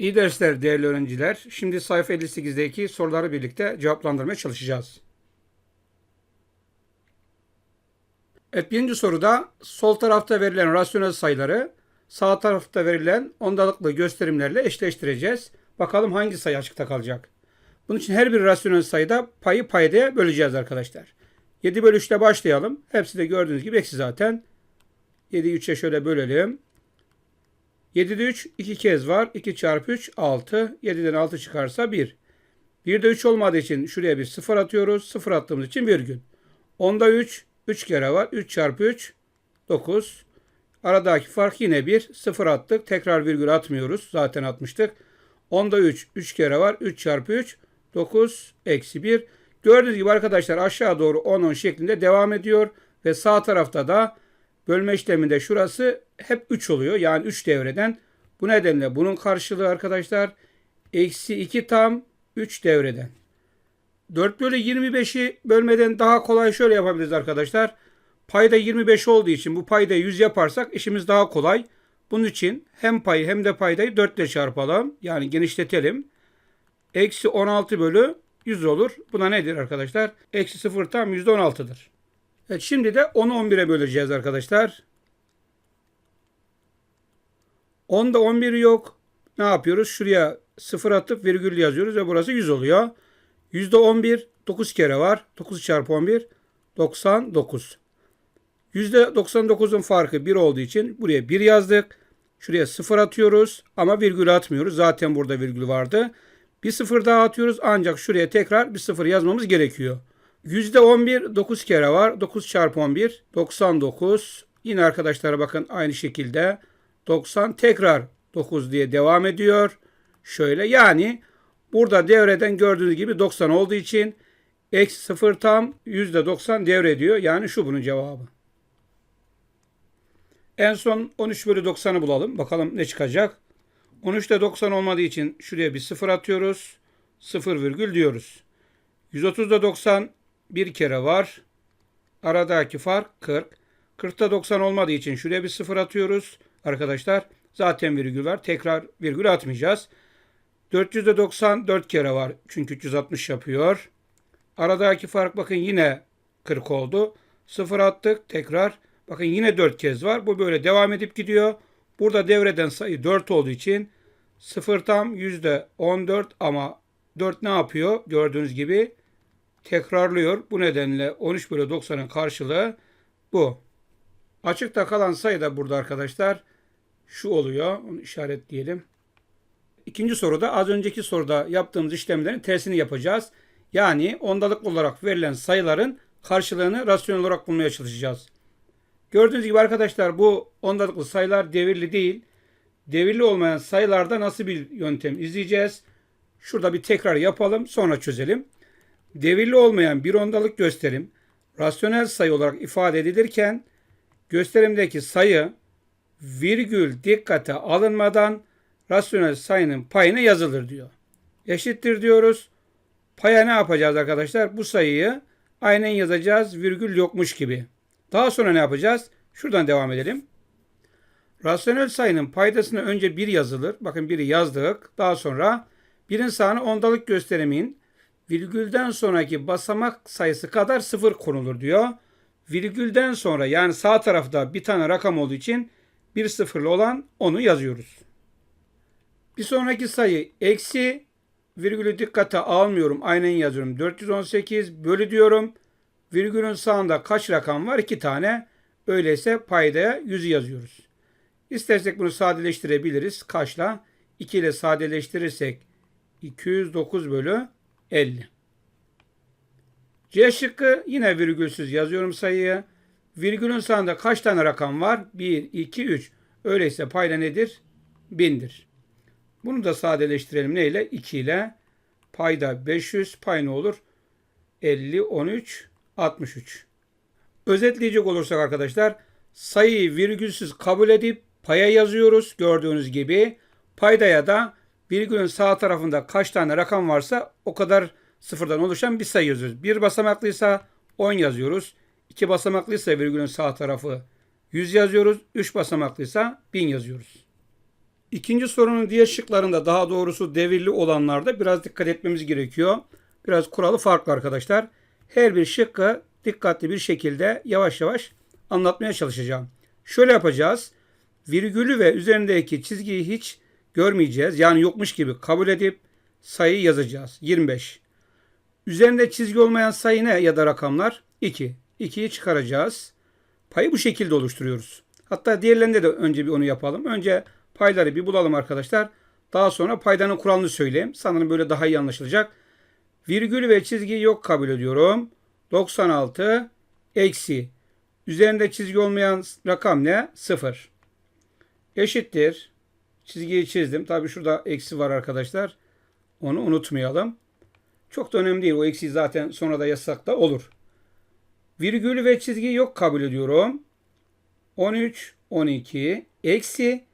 İyi dersler değerli öğrenciler. Şimdi sayfa 58'deki soruları birlikte cevaplandırmaya çalışacağız. Evet birinci soruda sol tarafta verilen rasyonel sayıları sağ tarafta verilen ondalıklı gösterimlerle eşleştireceğiz. Bakalım hangi sayı açıkta kalacak. Bunun için her bir rasyonel sayıda payı paydaya böleceğiz arkadaşlar. 7 bölü 3 ile başlayalım. Hepsi de gördüğünüz gibi eksi zaten. 7'yi 3'e şöyle bölelim. 7'de 3 2 kez var. 2 çarpı 3 6. 7'den 6 çıkarsa 1. 1'de 3 olmadığı için şuraya bir 0 atıyoruz. 0 attığımız için virgül. 10'da 3 3 kere var. 3 çarpı 3 9. Aradaki fark yine 1. 0 attık. Tekrar virgül atmıyoruz. Zaten atmıştık. 10'da 3 3 kere var. 3 çarpı 3 9 eksi 1. Gördüğünüz gibi arkadaşlar aşağı doğru 10 10 şeklinde devam ediyor. Ve sağ tarafta da bölme işleminde şurası hep 3 oluyor. Yani 3 devreden. Bu nedenle bunun karşılığı arkadaşlar eksi 2 tam 3 devreden. 4 bölü 25'i bölmeden daha kolay şöyle yapabiliriz arkadaşlar. Payda 25 olduğu için bu payda 100 yaparsak işimiz daha kolay. Bunun için hem payı hem de paydayı 4 ile çarpalım. Yani genişletelim. Eksi 16 bölü 100 olur. Buna nedir arkadaşlar? Eksi 0 tam %16'dır. Evet şimdi de 10'u 11'e böleceğiz arkadaşlar. 10'da 11 yok. Ne yapıyoruz? Şuraya 0 atıp virgül yazıyoruz ve burası 100 oluyor. %11 9 kere var. 9 çarpı 11 99. %99'un farkı 1 olduğu için buraya 1 yazdık. Şuraya 0 atıyoruz ama virgül atmıyoruz. Zaten burada virgül vardı. Bir 0 daha atıyoruz ancak şuraya tekrar bir 0 yazmamız gerekiyor. %11 9 kere var. 9 çarpı 11 99. Yine arkadaşlar bakın aynı şekilde 90 tekrar 9 diye devam ediyor. Şöyle yani burada devreden gördüğünüz gibi 90 olduğu için eksi 0 tam %90 devrediyor. Yani şu bunun cevabı. En son 13 bölü 90'ı bulalım. Bakalım ne çıkacak. 13'te 90 olmadığı için şuraya bir 0 atıyoruz. 0 virgül diyoruz. 130'da 90 bir kere var. Aradaki fark 40. 40'ta 90 olmadığı için şuraya bir 0 atıyoruz. Arkadaşlar zaten virgül var. Tekrar virgül atmayacağız. 400'de 90 4 kere var. Çünkü 360 yapıyor. Aradaki fark bakın yine 40 oldu. 0 attık. Tekrar bakın yine 4 kez var. Bu böyle devam edip gidiyor. Burada devreden sayı 4 olduğu için 0 tam %14 ama 4 ne yapıyor? Gördüğünüz gibi tekrarlıyor. Bu nedenle 13 bölü 90'ın karşılığı bu. Açıkta kalan sayı da burada arkadaşlar şu oluyor. Onu işaretleyelim. İkinci soruda az önceki soruda yaptığımız işlemlerin tersini yapacağız. Yani ondalık olarak verilen sayıların karşılığını rasyonel olarak bulmaya çalışacağız. Gördüğünüz gibi arkadaşlar bu ondalıklı sayılar devirli değil. Devirli olmayan sayılarda nasıl bir yöntem izleyeceğiz? Şurada bir tekrar yapalım sonra çözelim. Devirli olmayan bir ondalık gösterim rasyonel sayı olarak ifade edilirken gösterimdeki sayı virgül dikkate alınmadan rasyonel sayının payına yazılır diyor. Eşittir diyoruz. Paya ne yapacağız arkadaşlar? Bu sayıyı aynen yazacağız virgül yokmuş gibi. Daha sonra ne yapacağız? Şuradan devam edelim. Rasyonel sayının paydasına önce 1 yazılır. Bakın 1'i yazdık. Daha sonra 1'in sağına ondalık gösterimin virgülden sonraki basamak sayısı kadar sıfır konulur diyor. Virgülden sonra yani sağ tarafta bir tane rakam olduğu için bir sıfırlı olan onu yazıyoruz. Bir sonraki sayı eksi virgülü dikkate almıyorum. Aynen yazıyorum. 418 bölü diyorum. Virgülün sağında kaç rakam var? 2 tane. Öyleyse paydaya 100'ü yazıyoruz. İstersek bunu sadeleştirebiliriz. Kaçla? 2 ile sadeleştirirsek 209 bölü 50. C şıkkı yine virgülsüz yazıyorum sayıyı. Virgülün sağında kaç tane rakam var? 1, 2, 3. Öyleyse payda nedir? 1000'dir. Bunu da sadeleştirelim neyle? 2 ile. Payda 500. Pay ne olur? 50, 13, 63. Özetleyecek olursak arkadaşlar sayıyı virgülsüz kabul edip paya yazıyoruz. Gördüğünüz gibi paydaya da virgülün sağ tarafında kaç tane rakam varsa o kadar sıfırdan oluşan bir sayı yazıyoruz. Bir basamaklıysa 10 yazıyoruz. İki basamaklıysa virgülün sağ tarafı 100 yazıyoruz. Üç basamaklıysa 1000 yazıyoruz. İkinci sorunun diğer şıklarında daha doğrusu devirli olanlarda biraz dikkat etmemiz gerekiyor. Biraz kuralı farklı arkadaşlar. Her bir şıkkı dikkatli bir şekilde yavaş yavaş anlatmaya çalışacağım. Şöyle yapacağız. Virgülü ve üzerindeki çizgiyi hiç görmeyeceğiz. Yani yokmuş gibi kabul edip sayıyı yazacağız. 25. Üzerinde çizgi olmayan sayı ne ya da rakamlar? 2. 2'yi çıkaracağız. Payı bu şekilde oluşturuyoruz. Hatta diğerlerinde de önce bir onu yapalım. Önce payları bir bulalım arkadaşlar. Daha sonra paydanın kuralını söyleyeyim. Sanırım böyle daha iyi anlaşılacak. Virgül ve çizgiyi yok kabul ediyorum. 96 eksi. Üzerinde çizgi olmayan rakam ne? 0. Eşittir. Çizgiyi çizdim. Tabi şurada eksi var arkadaşlar. Onu unutmayalım. Çok da önemli değil. O eksi zaten sonra da yazsak da olur. Virgül ve çizgiyi yok kabul ediyorum. 13, 12, eksi.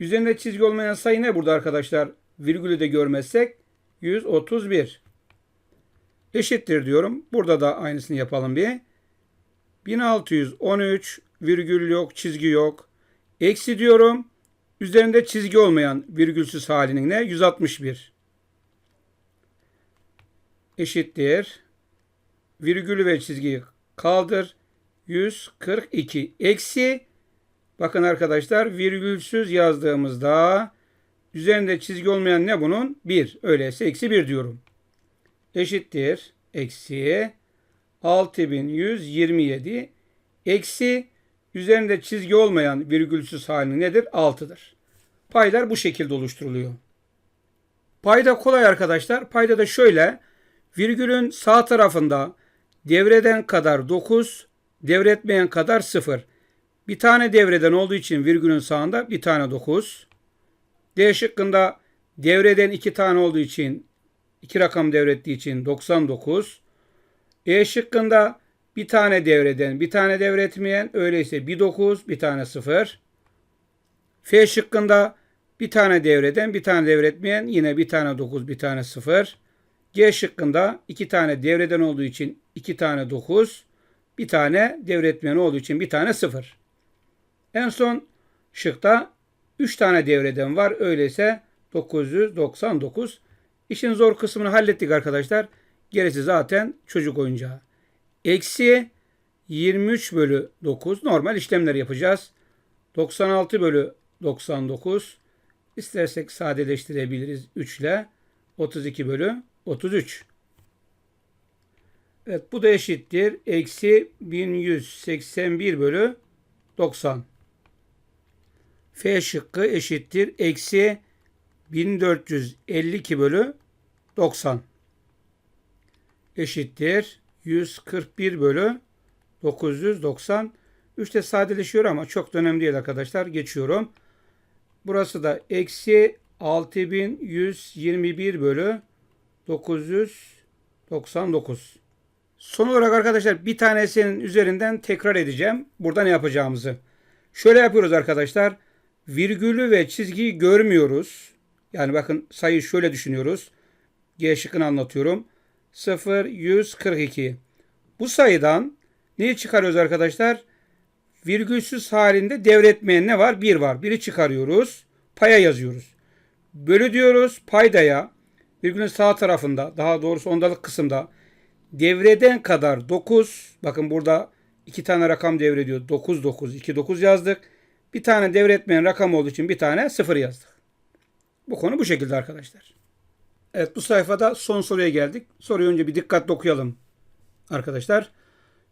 Üzerinde çizgi olmayan sayı ne burada arkadaşlar? Virgülü de görmezsek 131. Eşittir diyorum. Burada da aynısını yapalım bir. 1613 virgül yok, çizgi yok. Eksi diyorum. Üzerinde çizgi olmayan virgülsüz halinin ne? 161. Eşittir. Virgülü ve çizgiyi kaldır. 142 eksi bakın arkadaşlar virgülsüz yazdığımızda üzerinde çizgi olmayan ne bunun? 1. Öyleyse eksi 1 diyorum. Eşittir. Eksi 6127 eksi üzerinde çizgi olmayan virgülsüz hali nedir? 6'dır. Paylar bu şekilde oluşturuluyor. Payda kolay arkadaşlar. Payda da şöyle. Virgülün sağ tarafında devreden kadar 9, devretmeyen kadar 0. Bir tane devreden olduğu için virgülün sağında bir tane 9. D şıkkında devreden iki tane olduğu için iki rakam devrettiği için 99. E şıkkında bir tane devreden bir tane devretmeyen öyleyse bir 9 bir tane 0. F şıkkında bir tane devreden bir tane devretmeyen yine bir tane 9 bir tane 0. G şıkkında iki tane devreden olduğu için iki tane 9 bir tane devretmeyen olduğu için bir tane 0. En son şıkta 3 tane devreden var. Öyleyse 999. İşin zor kısmını hallettik arkadaşlar. Gerisi zaten çocuk oyuncağı. Eksi 23 bölü 9 normal işlemler yapacağız. 96 bölü 99 istersek sadeleştirebiliriz 3 ile 32 bölü 33. Evet bu da eşittir. Eksi 1181 bölü 90. F şıkkı eşittir. Eksi 1452 bölü 90. Eşittir. 141 bölü 990. 3 de sadeleşiyor ama çok da önemli değil arkadaşlar. Geçiyorum. Burası da eksi 6121 bölü 999. Son olarak arkadaşlar bir tanesinin üzerinden tekrar edeceğim. Burada ne yapacağımızı. Şöyle yapıyoruz arkadaşlar. Virgülü ve çizgiyi görmüyoruz. Yani bakın sayıyı şöyle düşünüyoruz. G şıkkını anlatıyorum. 0, 142. Bu sayıdan neyi çıkarıyoruz arkadaşlar? Virgülsüz halinde devretmeyen ne var? 1 var. 1'i çıkarıyoruz. Paya yazıyoruz. Bölü diyoruz. Paydaya virgülün sağ tarafında daha doğrusu ondalık kısımda devreden kadar 9 bakın burada iki tane rakam devrediyor. 9 9 2 9 yazdık. Bir tane devretmeyen rakam olduğu için bir tane 0 yazdık. Bu konu bu şekilde arkadaşlar. Evet bu sayfada son soruya geldik. Soruyu önce bir dikkatli okuyalım arkadaşlar.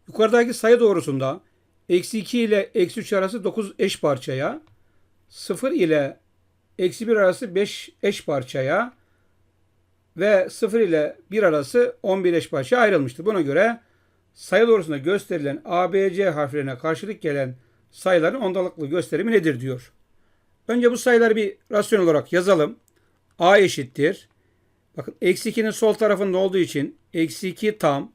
Yukarıdaki sayı doğrusunda eksi 2 ile eksi 3 arası 9 eş parçaya 0 ile eksi 1 arası 5 eş parçaya ve 0 ile 1 arası 11 eş parçaya ayrılmıştır. Buna göre sayı doğrusunda gösterilen ABC harflerine karşılık gelen sayıların ondalıklı gösterimi nedir diyor. Önce bu sayıları bir rasyonel olarak yazalım. A eşittir. Bakın eksi 2'nin sol tarafında olduğu için eksi 2 tam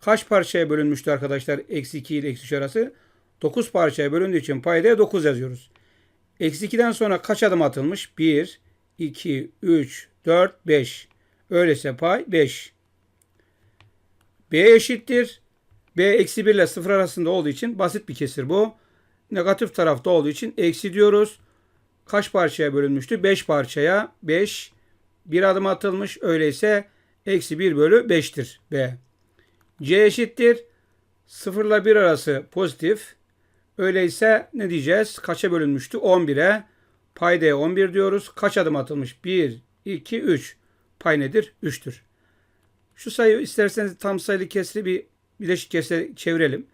kaç parçaya bölünmüştü arkadaşlar eksi 2 ile eksi 3 arası? 9 parçaya bölündüğü için paydaya 9 yazıyoruz. Eksi 2'den sonra kaç adım atılmış? 1, 2, 3, 4, 5. Öyleyse pay 5. B eşittir. B eksi 1 ile 0 arasında olduğu için basit bir kesir bu. Negatif tarafta olduğu için eksi diyoruz. kaç parçaya bölünmüştü? 5 parçaya 5 bir adım atılmış. Öyleyse eksi 1 bölü 5'tir B. C eşittir. 0 ile 1 arası pozitif. Öyleyse ne diyeceğiz? Kaça bölünmüştü? 11'e. Paydaya 11 diyoruz. Kaç adım atılmış? 1, 2, 3. Pay nedir? 3'tür. Şu sayı isterseniz tam sayılı kesri bir bileşik kesre çevirelim.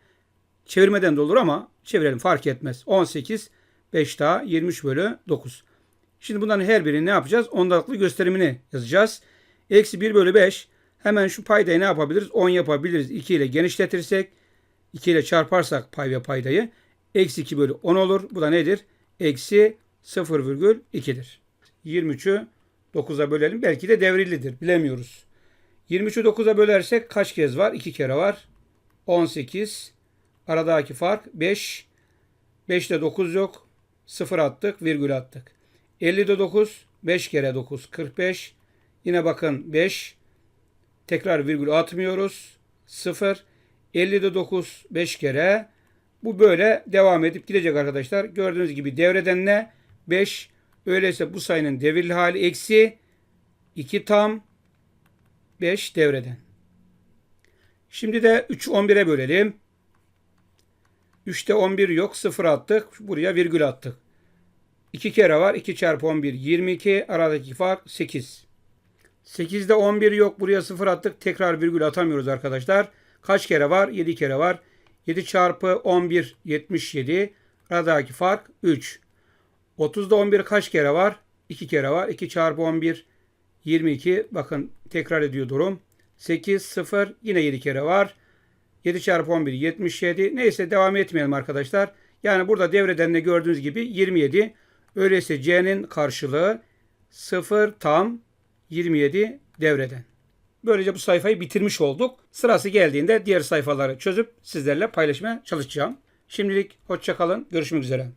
Çevirmeden de olur ama çevirelim fark etmez. 18, 5 daha 23 bölü 9. Şimdi bunların her birini ne yapacağız? Ondalıklı gösterimini yazacağız. Eksi 1 bölü 5. Hemen şu paydayı ne yapabiliriz? 10 yapabiliriz. 2 ile genişletirsek 2 ile çarparsak pay ve paydayı eksi 2 bölü 10 olur. Bu da nedir? Eksi 0,2'dir. 23'ü 9'a bölelim. Belki de devrillidir. Bilemiyoruz. 23'ü 9'a bölersek kaç kez var? 2 kere var. 18. Aradaki fark 5. 5'te 9 yok. 0 attık. Virgül attık. 50'de 9. 5 kere 9. 45. Yine bakın 5. Tekrar virgül atmıyoruz. 0. 50'de 9. 5 kere. Bu böyle devam edip gidecek arkadaşlar. Gördüğünüz gibi devreden ne? 5. Öyleyse bu sayının devirli hali eksi 2 tam 5 devreden. Şimdi de 3'ü 11'e bölelim. 3'te 11 yok. 0 attık. Buraya virgül attık. 2 kere var. 2 çarpı 11 22. Aradaki fark 8. 8'de 11 yok. Buraya 0 attık. Tekrar virgül atamıyoruz arkadaşlar. Kaç kere var? 7 kere var. 7 çarpı 11 77. Aradaki fark 3. 30'da 11 kaç kere var? 2 kere var. 2 çarpı 11 22. Bakın tekrar ediyor durum. 8 0 yine 7 kere var. 7 çarpı 11 77. Neyse devam etmeyelim arkadaşlar. Yani burada devreden de gördüğünüz gibi 27. Öyleyse C'nin karşılığı 0 tam 27 devreden. Böylece bu sayfayı bitirmiş olduk. Sırası geldiğinde diğer sayfaları çözüp sizlerle paylaşmaya çalışacağım. Şimdilik hoşçakalın. Görüşmek üzere.